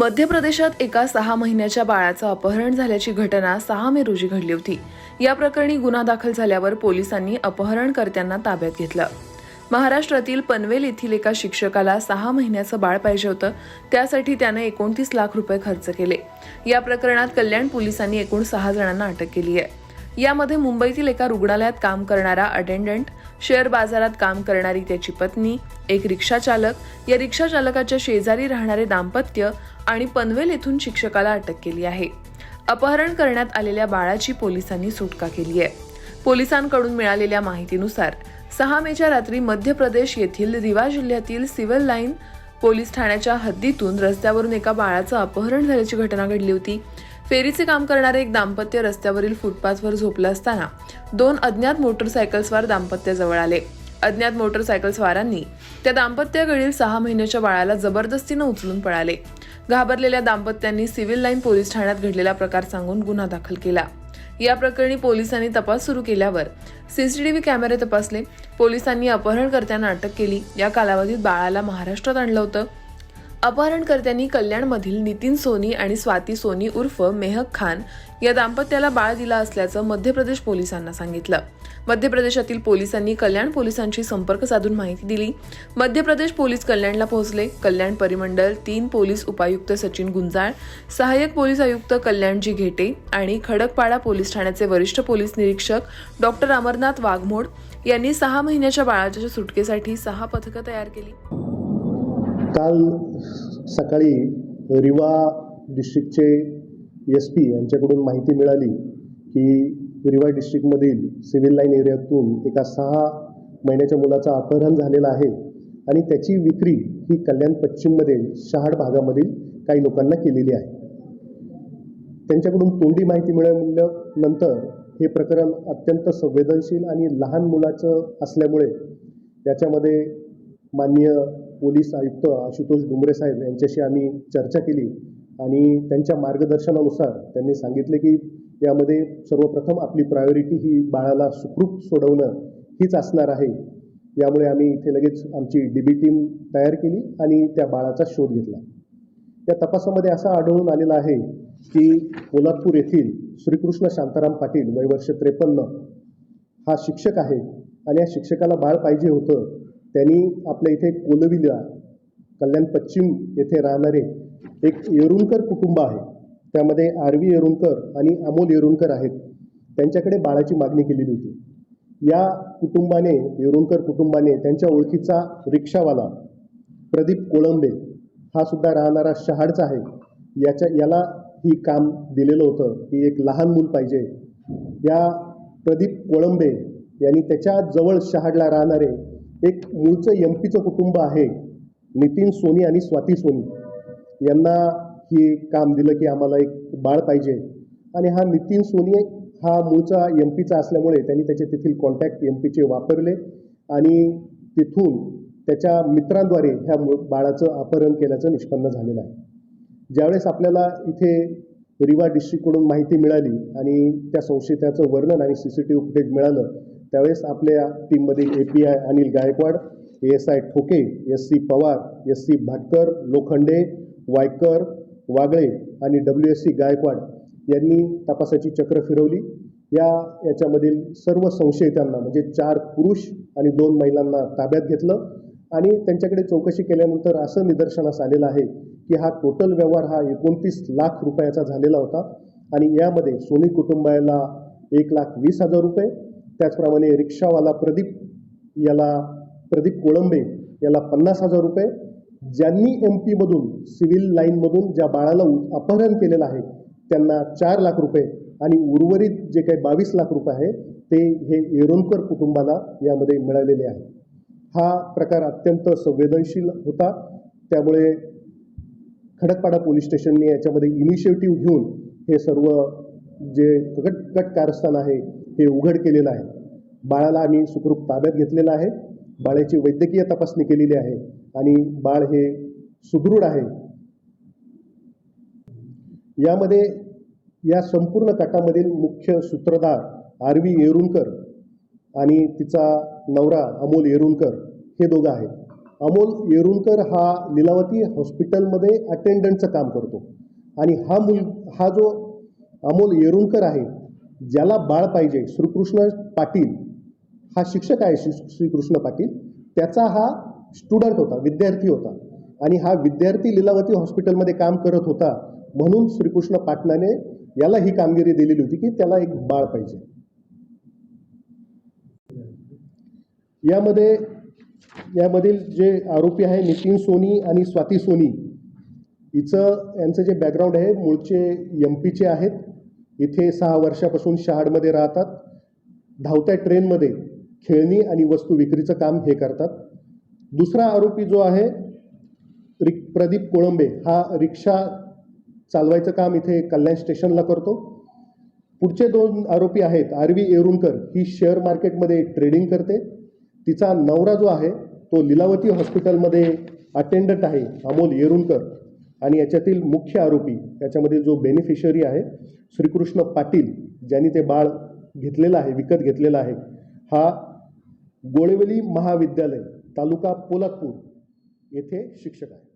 मध्य प्रदेशात एका सहा महिन्याच्या बाळाचं अपहरण झाल्याची घटना सहा मे रोजी घडली होती. या प्रकरणी गुन्हा दाखल झाल्यावर पोलिसांनी अपहरणकर्त्यांना ताब्यात घेतलं. महाराष्ट्रातील पनवेल येथील एका शिक्षकाला सहा महिन्याचं बाळ पाहिजे होतं. त्यासाठी त्यानं एकोणतीस लाख रुपये खर्च केले. या प्रकरणात कल्याण पोलिसांनी एकूण सहा जणांना अटक केली आहे यामध्ये मुंबईतील एका रुग्णालयात काम करणारा अटेंडंट शेअर बाजारात काम करणारी त्याची पत्नी एक रिक्षाचालक या रिक्षाचालकाच्या शेजारी राहणारे दाम्पत्य आणि पनवेल येथून शिक्षकाला अटक केली आहे. अपहरण करण्यात आलेल्या बाळाची पोलिसांनी सुटका केली आहे. पोलिसांकडून मिळालेल्या माहितीनुसार सहा मेच्या रात्री मध्य प्रदेश येथील रिवा जिल्ह्यातील सिव्हिल लाईन पोलीस ठाण्याच्या हद्दीतून रस्त्यावरून एका बाळाचं अपहरण झाल्याची घटना घडली होती. फेरीचे काम करणारे एक दाम्पत्य रस्त्यावरील फुटपाथवर झोपलं असताना दोन अज्ञात मोटरसायकलस्वार दाम्पत्याजवळ आले. अज्ञात मोटरसायकलस्वारांनी त्या दाम्पत्याकडील सहा महिन्याच्या बाळाला जबरदस्तीनं उचलून पळाले. घाबरलेल्या दाम्पत्यांनी सिव्हिल लाईन पोलीस ठाण्यात घडलेला प्रकार सांगून गुन्हा दाखल केला. या प्रकरणी पोलिसांनी तपास सुरू केल्यावर सीसीटीव्ही कॅमेरे तपासले. पोलिसांनी अपहरणकर्त्यांना अटक केली. या कालावधीत बाळाला महाराष्ट्रात आणलं होतं. अपहरणकर्त्यांनी कल्याणमधील नितीन सोनी आणि स्वाती सोनी उर्फ मेहक खान या दाम्पत्याला बाळ दिला असल्याचं मध्य प्रदेश पोलिसांना सांगितलं. मध्य प्रदेशातील पोलिसांनी कल्याण पोलिसांशी संपर्क साधून माहिती दिली. मध्य प्रदेश पोलीस कल्याणला पोहोचले. कल्याण परिमंडल तीन पोलीस उपायुक्त सचिन गुंजाळ सहाय्यक पोलीस आयुक्त कल्याणजी घेटे आणि खडकपाडा पोलीस ठाण्याचे वरिष्ठ पोलीस निरीक्षक डॉक्टर अमरनाथ वाघमोड यांनी सहा महिन्याच्या बाळाच्या सुटकेसाठी सहा पथकं तयार केली. काल सकाळी रिवा डिस्ट्रिक्टचे एस पी यांच्याकडून माहिती मिळाली की रिवा डिस्ट्रिक्टमधील सिव्हिल लाईन एरियातून एका सहा महिन्याच्या मुलाचं अपहरण झालेलं आहे आणि त्याची विक्री ही कल्याण पश्चिममध्ये शहाड भागामधील काही लोकांना केलेली आहे. त्यांच्याकडून तोंडी माहिती मिळाल्यानंतर हे प्रकरण अत्यंत संवेदनशील आणि लहान मुलाचं असल्यामुळे याच्यामध्ये माननीय पोलीस आयुक्त आशुतोष डुमरे साहेब यांच्याशी आम्ही चर्चा केली आणि त्यांच्या मार्गदर्शनानुसार त्यांनी सांगितले की यामध्ये सर्वप्रथम आपली प्रायोरिटी ही बाळाला सुखरूप सोडवणं हीच असणार आहे. यामुळे आम्ही इथे लगेच आमची डी बी टीम तयार केली आणि त्या बाळाचा शोध घेतला. या तपासामध्ये असं आढळून आलेलं आहे की कोल्हापूर येथील श्रीकृष्ण शांताराम पाटील वय वर्ष त्रेपन्न हा शिक्षक आहे आणि या शिक्षकाला बाळ पाहिजे होतं त्यांनी आपल्या इथे कोलविला कल्याण पश्चिम येथे राहणारे एक येरुणकर कुटुंब आहे. त्यामध्ये आर व्ही येरुणकर आणि अमोल येरुणकर आहेत. त्यांच्याकडे बाळाची मागणी केलेली होती. या कुटुंबाने येरुणकर कुटुंबाने त्यांच्या ओळखीचा रिक्षावाला प्रदीप कोळंबे हा सुद्धा राहणारा शहाडचा आहे. याच्या याला ही काम दिलेलं होतं की एक लहान मूल पाहिजे. या प्रदीप कोळंबे यांनी त्याच्याजवळ शहाडला राहणारे एक मूळचं एम पीचं कुटुंब आहे नितीन सोनी आणि स्वाती सोनी. यांना हे काम दिलं की आम्हाला एक बाळ पाहिजे. आणि हा नितीन सोनी हा मूळचा एम पीचा असल्यामुळे त्यांनी त्याचे तेथील कॉन्टॅक्ट एम पीचे वापरले आणि तिथून त्याच्या मित्रांद्वारे ह्या मूळ बाळाचं अपहरण केल्याचं निष्पन्न झालेलं आहे. ज्यावेळेस आपल्याला इथे रिवा डिस्ट्रिक्टकडून माहिती मिळाली आणि त्या संशयिताचं वर्णन आणि C C T V footage मिळालं त्यावेळेस आपल्या टीममध्ये A P I Anil Gaikwad S I Thoke S C Pawar S C Bhatkar Lokhande Waykar Wagle आणि डब्ल्यू एस सी गायकवाड यांनी तपासाची चक्र फिरवली. या याच्यामधील सर्व संशयितांना म्हणजे चार पुरुष आणि दोन महिलांना ताब्यात घेतलं आणि त्यांच्याकडे चौकशी केल्यानंतर असं निदर्शनास आलेलं आहे की हा टोटल व्यवहार हा एकोणतीस लाख रुपयाचा झालेला होता आणि यामध्ये सोनी कुटुंबाला एक लाख वीस हजार रुपये त्याचप्रमाणे रिक्षावाला प्रदीप याला प्रदीप कोळंबे याला पन्नास हजार रुपये. ज्यांनी एम पीमधून सिव्हिल लाईनमधून ज्या बाळाला उ- अपहरण केलेलं आहे त्यांना चार लाख रुपये आणि उर्वरित जे काही बावीस लाख रुपये आहे ते हे येरोनकर कुटुंबाला यामध्ये मिळालेले आहे. हा प्रकार अत्यंत संवेदनशील होता. त्यामुळे खडकपाडा पोलीस स्टेशनने याच्यामध्ये इनिशिएटिव्ह घेऊन हे सर्व जे कट कट कारस्थान आहे हे उघड केलेलं आहे. बाळाला आम्ही सुखरूप ताब्यात घेतलेलं आहे. बाळाची वैद्यकीय तपासणी केलेली आहे आणि बाळ हे सुदृढ आहे. यामध्ये या संपूर्ण कटामधील मुख्य सूत्रधार आर व्ही येरुणकर आणि तिचा नवरा अमोल येरुणकर हे दोघं आहेत. अमोल येरुणकर हा लीलावती हॉस्पिटलमध्ये अटेंडंटचं काम करतो. आणि हा मुल हा जो अमोल येरुणकर आहे ज्याला बाळ पाहिजे श्रीकृष्ण पाटील हा शिक्षक आहे श्री श्रीकृष्ण पाटील त्याचा हा स्टुडंट होता विद्यार्थी होता. आणि हा विद्यार्थी लीलावती हॉस्पिटलमध्ये काम करत होता. म्हणून श्रीकृष्ण पाटणाने याला ही कामगिरी दिलेली होती की त्याला एक बाळ पाहिजे. यामध्ये यामधील जे आरोपी आहे नितीन सोनी आणि स्वाती सोनी हिचं यांचं जे बॅकग्राऊंड आहे मूळचे एम पीचे आहेत. इथे सहा वर्षापासून शहाडमध्ये राहतात. धावत्या ट्रेनमध्ये खेळणी आणि वस्तू विक्रीचं काम हे करतात. दुसरा आरोपी जो आहे रिक प्रदीप कोळंबे हा रिक्षा चालवायचं काम इथे कल्याण स्टेशनला करतो. पुढचे दोन आरोपी आहेत आरवी एरुणकर ही शेअर मार्केटमध्ये ट्रेडिंग करते. तिचा नवरा जो आहे तो लीलावती हॉस्पिटलमध्ये अटेंडंट आहे अमोल येरुणकर. आणि याच्यातील मुख्य आरोपी याच्यामध्ये जो बेनिफिशरी आहे श्रीकृष्ण पाटील ज्यांनी ते बाळ घेतलेलं आहे विकत घेतलेलं आहे हा गोळेवली महाविद्यालय तालुका पोलादपूर येथे शिक्षक आहे.